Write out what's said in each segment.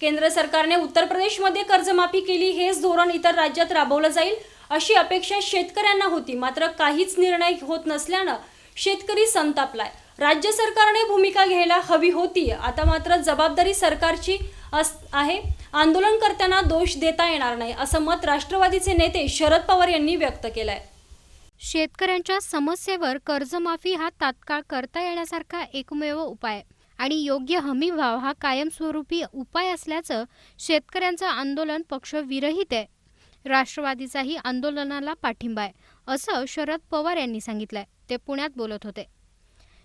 केंद्र सरकारने उत्तर प्रदेशमध्ये कर्जमाफी केली हेच धोरण इतर राज्यात राबवलं जाईल अशी अपेक्षा शेतकऱ्यांना होती. मात्र काहीच निर्णय होत नसल्यानं शेतकरी संतापलाय. राज्य सरकारने भूमिका घ्यायला हवी होती. आता मात्र जबाबदारी सरकारची अस आहे. आंदोलनकर्त्यांना दोष देता येणार नाही असं मत राष्ट्रवादीचे नेते शरद पवार यांनी व्यक्त केलंय. शेतकऱ्यांच्या समस्येवर कर्जमाफी हा तात्काळ करता येण्यासारखा एकमेव उपाय. आणि योग्य हमी भाव हा कायमस्वरूपी उपाय असल्याचं शेतकऱ्यांचं आंदोलन पक्ष विरहित आहे. राष्ट्रवादीचाही आंदोलनाला पाठिंबा आहे असं शरद पवार यांनी सांगितलंय. ते पुण्यात बोलत होते.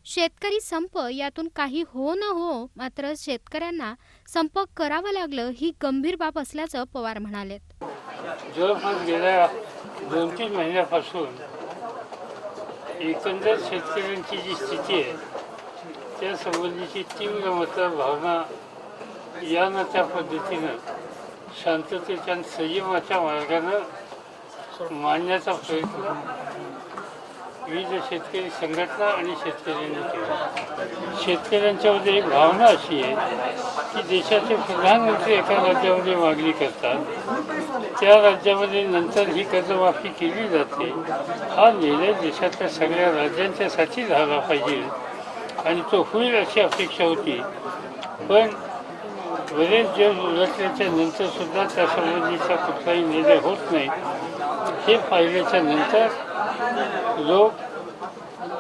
शेतकरी संप यातून काही हो न हो मात्र शेतकऱ्यांना संप करावं लागलं ही गंभीर बाब असल्याचं पवार म्हणालेत. जवळपास गेल्या दोन तीन महिन्यापासून एकंदर शेतकऱ्यांची जी स्थिती आहे त्या संबंधीची तीव्र मतं भावना यानं त्या पद्धतीनं शांततेच्या आणि संयमाच्या मार्गानं मांडण्याचा प्रयत्न विविध शेतकरी संघटना आणि शेतकऱ्यांनी केला. शेतकऱ्यांच्यामध्ये एक भावना अशी आहे की देशाचे प्रधानमंत्री एका राज्यामध्ये मागणी करतात. त्या राज्यामध्ये नंतर ही कर्जमाफी केली जाते. हा निर्णय देशातल्या सगळ्या राज्यांच्यासाठी झाला पाहिजे. आणि तो होईल अशी अपेक्षा होती. पण बरेच जग उलटल्याच्या नंतर सुद्धा त्या संबंधीचा कुठलाही निर्णय होत नाही. हे पाहिल्याच्या नंतर लोक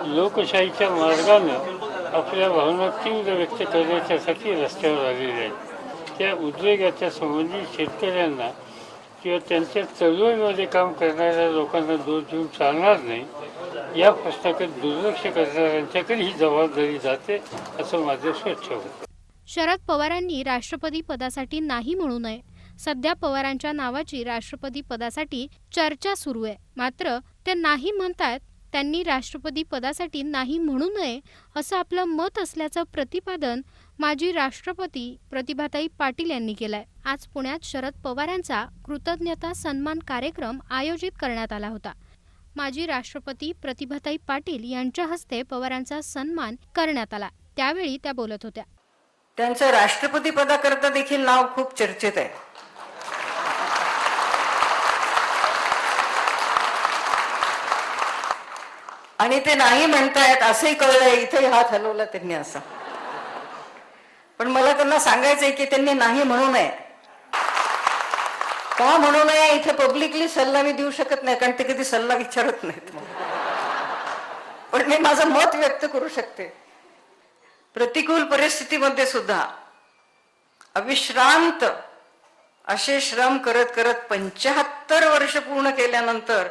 लोकशाहीच्या मार्गानं आपल्या भावना तीव्र व्यक्त करण्याच्यासाठी रस्त्यावर आलेले आहेत. त्या उद्वेगाच्या संबंधित शेतकऱ्यांना किंवा त्यांच्या चळवळीमध्ये काम करणाऱ्या लोकांना दोष देऊन चालणार नाही. या पुस्तकात दुर्लक्ष करणाऱ्यांच्याकडे ही जबाबदारी जाते असं माझं स्वच्छ होतं शरद पवारांनी राष्ट्रपती पदासाठी नाही म्हणू नये. सध्या पवारांच्या नावाची राष्ट्रपती पदासाठी चर्चा सुरू आहे. मात्र ते नाही म्हणतात त्यांनी राष्ट्रपती पदासाठी नाही म्हणू नये असं आपलं मत असल्याचं प्रतिपादन माजी राष्ट्रपती प्रतिभाताई पाटील यांनी केलंय. आज पुण्यात शरद पवारांचा कृतज्ञता सन्मान कार्यक्रम आयोजित करण्यात आला होता. माजी राष्ट्रपती प्रतिभाताई पाटील यांच्या हस्ते पवारांचा सन्मान करण्यात आला. त्यावेळी त्या बोलत होत्या. त्यांचं राष्ट्रपती पदाकरता देखील नाव खूप चर्चेत आहे. आणि ते नाही म्हणतायत असंही कळलंय इथे हात हलवला त्यांनी असा. पण मला त्यांना सांगायचंय की त्यांनी नाही म्हणू नये. का म्हणू नये इथे पब्लिकली सल्ला मी देऊ शकत नाही कारण ते कधी सल्ला विचारत नाहीत पण मी माझं मत व्यक्त करू शकते. प्रतिकूल परिस्थितीमध्ये सुद्धा अविश्रांत असे श्रम करत करत पंच्याहत्तर वर्ष पूर्ण केल्यानंतर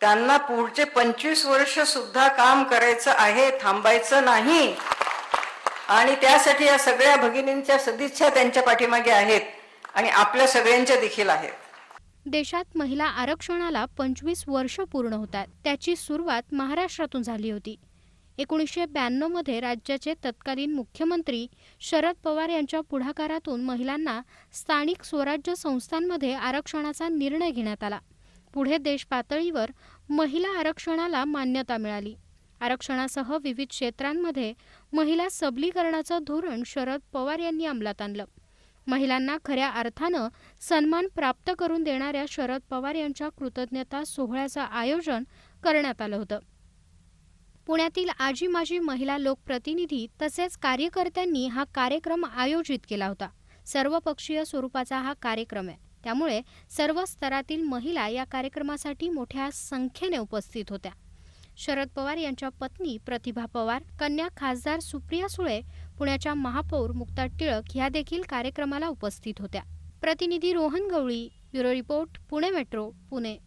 त्यांना पुढचे पंचवीस वर्ष सुद्धा काम करायचं आहे थांबायचं नाही. आणि त्यासाठी या सगळ्या भगिनींच्या सदिच्छा त्यांच्या पाठीमागे आहेत. आणि आपल्या सगळ्यांच्या देखील आहेत. देशात महिला आरक्षणाला पंचवीस वर्ष पूर्ण होतात. त्याची सुरुवात महाराष्ट्रातून झाली होती. एकोणीसशे ब्याण्णवमध्ये राज्याचे तत्कालीन मुख्यमंत्री शरद पवार यांच्या पुढाकारातून महिलांना स्थानिक स्वराज्य संस्थांमध्ये आरक्षणाचा निर्णय घेण्यात आला. पुढे देश पातळीवर महिला आरक्षणाला मान्यता मिळाली. आरक्षणासह विविध क्षेत्रांमध्ये महिला सबलीकरणाचं धोरण शरद पवार यांनी अंमलात आणलं. महिलांना खऱ्या अर्थानं सन्मान प्राप्त करून देणाऱ्या शरद पवार यांच्या कृतज्ञता सोहळ्याचं आयोजन करण्यात आलं होतं. पुण्यातील आजी माजी महिला लोकप्रतिनिधी तसेच कार्यकर्त्यांनी हा कार्यक्रम आयोजित केला होता. सर्वपक्षीय स्वरूपाचा हा कार्यक्रम आहे. त्यामुळे सर्व स्तरातील महिला या कार्यक्रमासाठी मोठ्या संख्येने उपस्थित होत्या. शरद पवार यांच्या पत्नी प्रतिभा पवार कन्या खासदार सुप्रिया सुळे पुण्याच्या महापौर मुक्ता टिळक ह्या देखील कार्यक्रमाला उपस्थित होत्या. प्रतिनिधी Rohan Gawali bureau report Pune metro Pune.